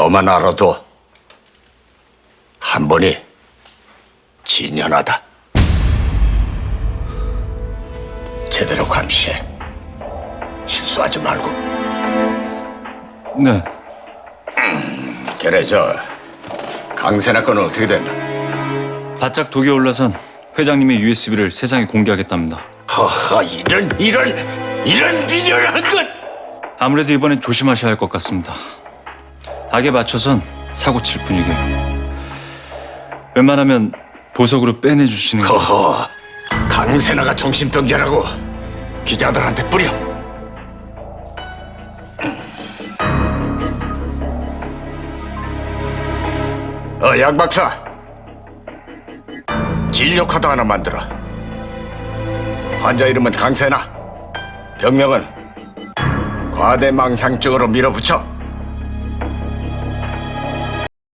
너만 알아도 한 번이 진연하다. 제대로 감시해. 실수하지 말고. 네. 그래 저 강세나 건은 어떻게 됐나? 바짝 독이 올라선 회장님의 USB를 세상에 공개하겠답니다. 허허 이런 이런 이런 비열한 것. 아무래도 이번엔 조심하셔야 할 것 같습니다. 악에 맞춰선 사고 칠 분위기예요. 웬만하면 보석으로 빼내주시는 거. 허허 강세나가 정신병자라고 기자들한테 뿌려. 어 양 박사 진료 카드 하나 만들어. 환자 이름은 강세나, 병명은 과대망상증으로 밀어붙여.